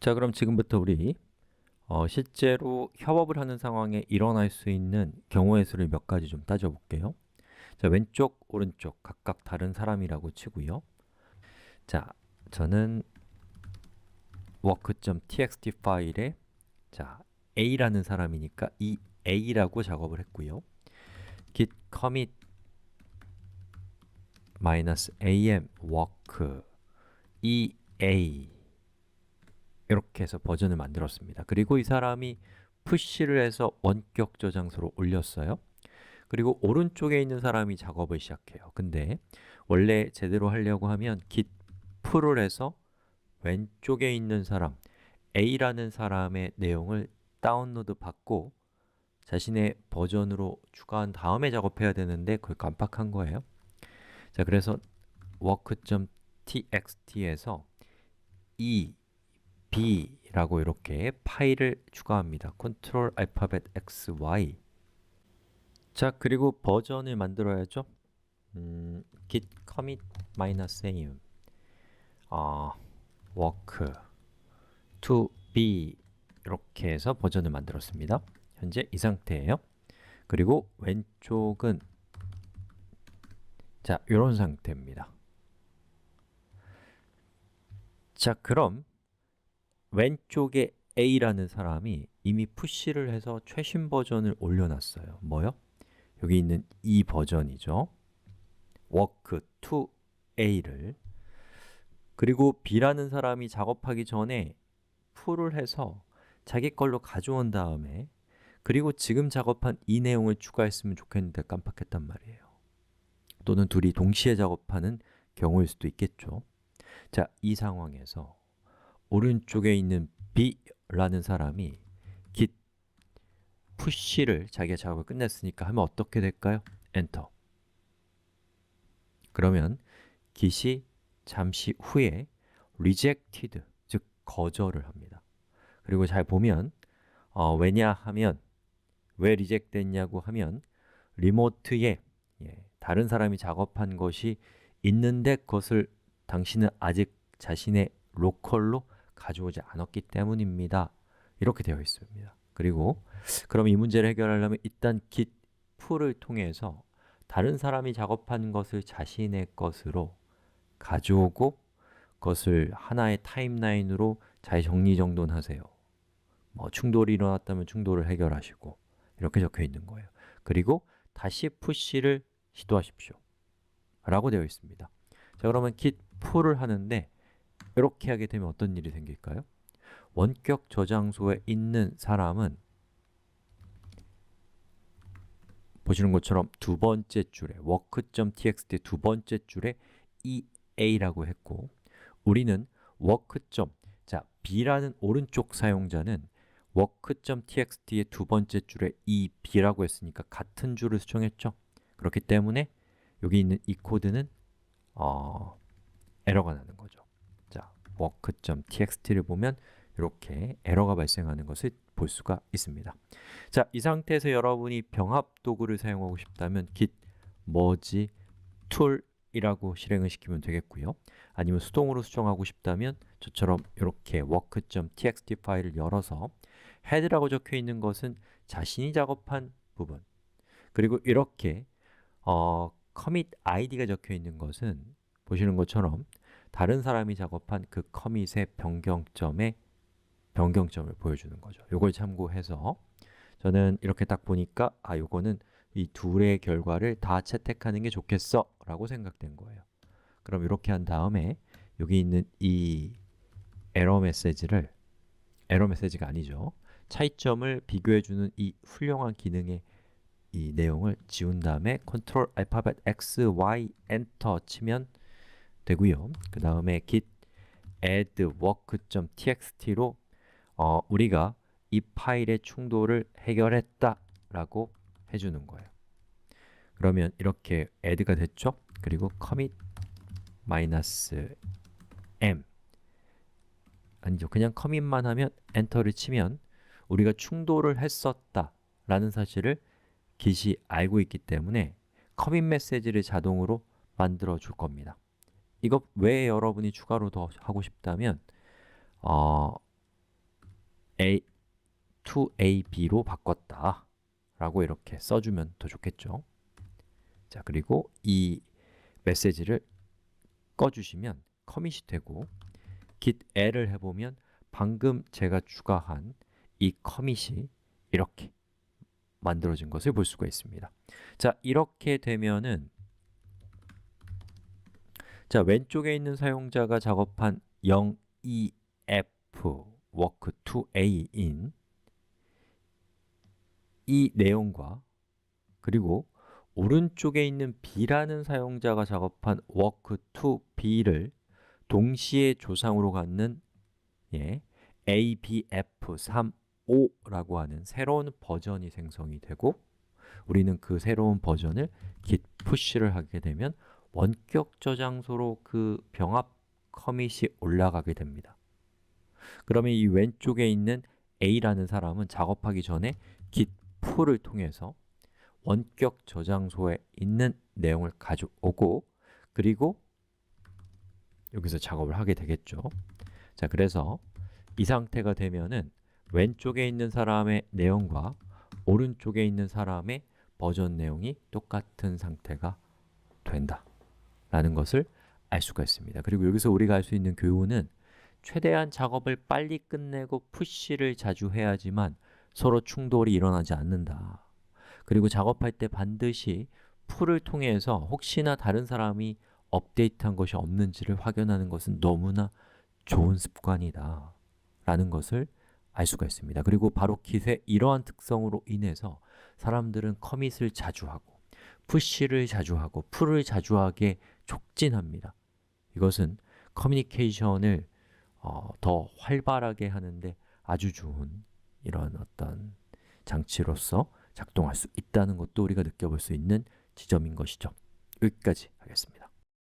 자, 그럼 지금부터 우리 어, 실제로 협업을 하는 상황에 일어날 수 있는 경우의 수를 몇 가지 좀 따져볼게요. 자, 왼쪽, 오른쪽 각각 다른 사람이라고 치고요. 자, 저는 work.txt 파일에 자, a라는 사람이니까 이 a라고 작업을 했고요. git commit -am work 이 a 이렇게 해서 버전을 만들었습니다. 그리고 이 사람이 푸시를 해서 원격 저장소로 올렸어요. 그리고 오른쪽에 있는 사람이 작업을 시작해요. 근데 원래 제대로 하려고 하면 git pull을 해서 왼쪽에 있는 사람 A라는 사람의 내용을 다운로드 받고 자신의 버전으로 추가한 다음에 작업해야 되는데 그걸 깜빡한 거예요. 자, 그래서 work.txt에서 e b라고 이렇게 파일을 추가합니다. Ctrl 알파벳 x y 자, 그리고 버전을 만들어야죠. 음, git commit -am 어, work to be 이렇게 해서 버전을 만들었습니다. 현재 이 상태예요. 그리고 왼쪽은 자, 이런 상태입니다. 자, 그럼 왼쪽에 A라는 사람이 이미 푸시를 해서 최신 버전을 올려놨어요. 뭐요? 여기 있는 이 버전이죠. work to A를 그리고 B라는 사람이 작업하기 전에 풀을 해서 자기 걸로 가져온 다음에 그리고 지금 작업한 이 내용을 추가했으면 좋겠는데 깜빡했단 말이에요. 또는 둘이 동시에 작업하는 경우일 수도 있겠죠. 자, 이 상황에서 오른쪽에 있는 B라는 사람이 git push를 자기가 작업을 끝냈으니까 하면 어떻게 될까요? 엔터 그러면 git이 잠시 후에 rejected, 즉 거절을 합니다. 그리고 잘 보면 어, 왜냐 하면 왜 리젝 됐냐고 하면 리모트에 예, 다른 사람이 작업한 것이 있는데 그것을 당신은 아직 자신의 로컬로 가져오지 않았기 때문입니다. 이렇게 되어 있습니다. 그리고 그럼 이 문제를 해결하려면 일단 git pull을 통해서 다른 사람이 작업한 것을 자신의 것으로 가져오고 그것을 하나의 타임라인으로 잘 정리정돈하세요. 뭐 충돌이 일어났다면 충돌을 해결하시고 이렇게 적혀 있는 거예요. 그리고 다시 푸시를 시도하십시오. 라고 되어 있습니다. 자, 그러면 git pull을 하는데 이렇게 하게 되면 어떤 일이 생길까요? 원격 저장소에 있는 사람은 보시는 것처럼 두 번째 줄에 work.txt 두 번째 줄에 ea라고 했고 우리는 work. 자, b라는 오른쪽 사용자는 work.txt의 두 번째 줄에 eb라고 했으니까 같은 줄을 수정했죠. 그렇기 때문에 여기 있는 이 코드는 어, 에러가 나는 거죠. 자, work.txt를 보면 이렇게 에러가 발생하는 것을 볼 수가 있습니다. 자, 이 상태에서 여러분이 병합 도구를 사용하고 싶다면 git merge tool 이라고 실행을 시키면 되겠고요. 아니면 수동으로 수정하고 싶다면 저처럼 이렇게 work.txt 파일을 열어서 head라고 적혀 있는 것은 자신이 작업한 부분 그리고 이렇게 어, commit id가 적혀 있는 것은 보시는 것처럼 다른 사람이 작업한 그 커밋의 변경점의 변경점을 보여주는 거죠. 이걸 참고해서 저는 이렇게 딱 보니까 아, 요거는 이 둘의 결과를 다 채택하는 게 좋겠어 라고 생각된 거예요. 그럼 이렇게 한 다음에 여기 있는 이 에러 메시지를 에러 메시지가 아니죠. 차이점을 비교해주는 이 훌륭한 기능의 이 내용을 지운 다음에 Ctrl 알파벳 X, Y, 엔터 치면 되고요. 그 다음에 git add work.txt로 어, 우리가 이 파일의 충돌을 해결했다 라고 해주는 거예요. 그러면 이렇게 add가 됐죠? 그리고 commit -m 아니죠. 그냥 commit만 하면 엔터를 치면 우리가 충돌을 했었다 라는 사실을 git이 알고 있기 때문에 commit 메시지를 자동으로 만들어 줄 겁니다. 이것 외에 여러분이 추가로 더 하고 싶다면 어, A to AB로 바꿨다 라고 이렇게 써주면 더 좋겠죠. 자 그리고 이 메시지를 꺼주시면 커밋이 되고 git add를 해보면 방금 제가 추가한 이 커밋이 이렇게 만들어진 것을 볼 수가 있습니다. 자 이렇게 되면은 자 왼쪽에 있는 사용자가 작업한 02f work to a인 이 내용과 그리고 오른쪽에 있는 b라는 사용자가 작업한 work to b를 동시에 조상으로 갖는 예, abf35라고 하는 새로운 버전이 생성이 되고 우리는 그 새로운 버전을 git push를 하게 되면 원격 저장소로 그 병합 커밋이 올라가게 됩니다. 그러면 이 왼쪽에 있는 A라는 사람은 작업하기 전에 git pull을 통해서 원격 저장소에 있는 내용을 가져오고 그리고 여기서 작업을 하게 되겠죠. 자, 그래서 이 상태가 되면은 왼쪽에 있는 사람의 내용과 오른쪽에 있는 사람의 버전 내용이 똑같은 상태가 된다 라는 것을 알 수가 있습니다. 그리고 여기서 우리가 알 수 있는 교훈은 최대한 작업을 빨리 끝내고 푸시를 자주 해야지만 서로 충돌이 일어나지 않는다. 그리고 작업할 때 반드시 풀을 통해서 혹시나 다른 사람이 업데이트한 것이 없는지를 확인하는 것은 너무나 좋은 습관이다 라는 것을 알 수가 있습니다. 그리고 바로 킷의 이러한 특성으로 인해서 사람들은 커밋을 자주 하고 푸시를 자주 하고 풀을 자주 하게 촉진합니다. 이것은 커뮤니케이션을 어, 더 활발하게 하는데 아주 좋은 이런 어떤 장치로서 작동할 수 있다는 것도 우리가 느껴볼 수 있는 지점인 것이죠. 여기까지 하겠습니다.